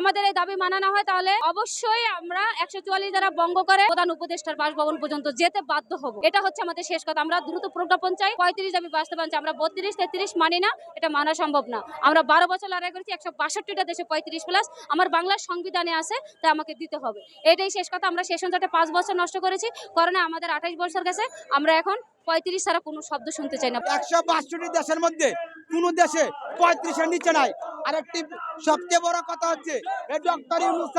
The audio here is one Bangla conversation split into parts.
আমাদের এই দাবি মানা না হয়, তাহলে অবশ্যই আমরা একশো চুয়াল্লিশ দ্বারা বঙ্গ করে, প্রধান উপদেষ্টার বাসভবন পর্যন্ত যেতে বাধ্য হব। এটা হচ্ছে আমাদের শেষ কথা। আমরা দ্রুত প্রজ্ঞাপন চাই পঁয়ত্রিশ দাবি বাস্তবায়ন চাই। আমরা বত্রিশ, তেত্রিশ মানি না, এটা মানা সম্ভব না। আমরা বারো বছর লড়াই করেছি, একশো বাষট্টিটা দেশে পঁয়ত্রিশ প্লাস আমার বাংলার সংবিধানে আছে, তা আমাকে দিতে হবে। এটাই শেষ কথা। আমরা শেষ অঞ্চলটা পাঁচ বছর নষ্ট করেছি। কারণে আমাদের আঠাশ বছর গেছে। আমরা এখন পঁয়ত্রিশ ছাড়া কোনো শব্দ শুনতে চাই না। একশো বাষট্টি দেশের মধ্যে কোন দেশে পঁয়ত্রিশের নিচে নাই। আর একটি সবচেয়ে বড় কথা হচ্ছে ডক্টর ইউনুস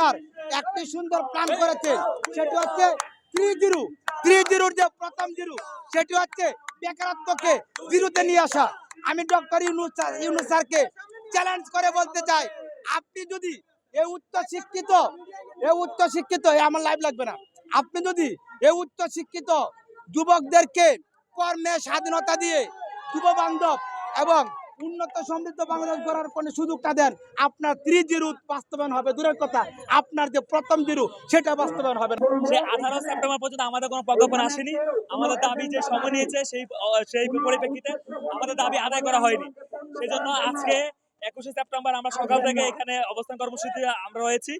একটি সুন্দর প্ল্যান করেছে, সেটি হচ্ছে থ্রি জিরো থ্রি জিরোর যে প্রথম জিরো, সেটি হচ্ছে বেকারত্বকে জিরোতে নিয়ে আসা। আমি ডক্টর ইউনুস ইউনুস স্যারকে চ্যালেঞ্জ করে বলতে চাই, আপনি যদি এই উচ্চ শিক্ষিত এই উচ্চ শিক্ষিত এ আমার লাইভ লাগবে না। আপনি যদি এই উচ্চ শিক্ষিত যুবকদেরকে কর্মে স্বাধীনতা দিয়ে যুব বান্ধব এবং উন্নত সমৃদ্ধ বাংলাদেশ করার কোনো সুযোগটা দেন। আপনার থ্রি জিরো বাস্তবায়ন হবে, দূরের কথা। আপনার যে প্রথম জিরো সেটা বাস্তবায়ন হবে। সে আঠারো সেপ্টেম্বর পর্যন্ত আমাদের কোনো প্রজ্ঞাপন আসেনি। আমাদের দাবি যে সময় নিয়েছে, সেই সেই পরিপ্রেক্ষিতে আমাদের দাবি আদায় করা হয়নি। সেই জন্য আজকে একুশে সেপ্টেম্বর আমরা সকাল থেকে এখানে অবস্থান কর্মসূচিতে আমরা রয়েছি।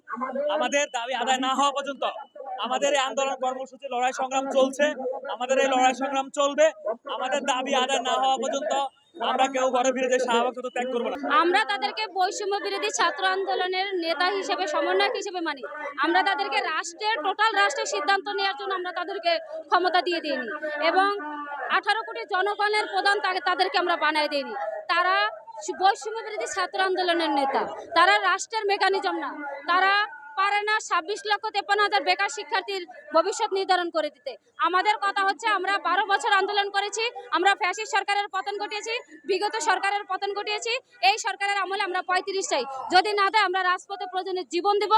আমাদের দাবি আদায় না হওয়া পর্যন্ত আমাদের এই আন্দোলন কর্মসূচি লড়াই সংগ্রাম চলছে। আমাদের এই লড়াই সংগ্রাম চলবে। আমাদের দাবি আদায় না হওয়া পর্যন্ত আমরা তাদেরকে বৈষম্য বিরোধী ছাত্র আন্দোলনের নেতা হিসেবে, সমন্বয়ক হিসেবে মানি। আমরা তাদেরকে রাষ্ট্রের টোটাল রাষ্ট্রের সিদ্ধান্ত নেওয়ার জন্য আমরা তাদেরকে ক্ষমতা দিয়ে দিইনি। এবং আঠারো কোটি জনগণের প্রধান তাদেরকে আমরা বানাই দিইনি। তারা বৈষম্য বিরোধী ছাত্র আন্দোলনের নেতা। তারা রাষ্ট্রের মেকানিজম না। তারা পারে না, ছাব্বিশ লক্ষ তেপ্পান্ন হাজার বেকার শিক্ষার্থীর ভবিষ্যৎ নির্ধারণ করে দিতে। আমাদের কথা হচ্ছে, আমরা বারো বছর আন্দোলন করেছি, আমরা ফ্যাসিস সরকারের পতন ঘটিয়েছি, বিগত সরকারের পতন ঘটিয়েছি, এই সরকারের আমলে আমরা পঁয়ত্রিশ চাই যদি না দেয়, আমরা রাজপথে প্রয়োজনে জীবন দেব।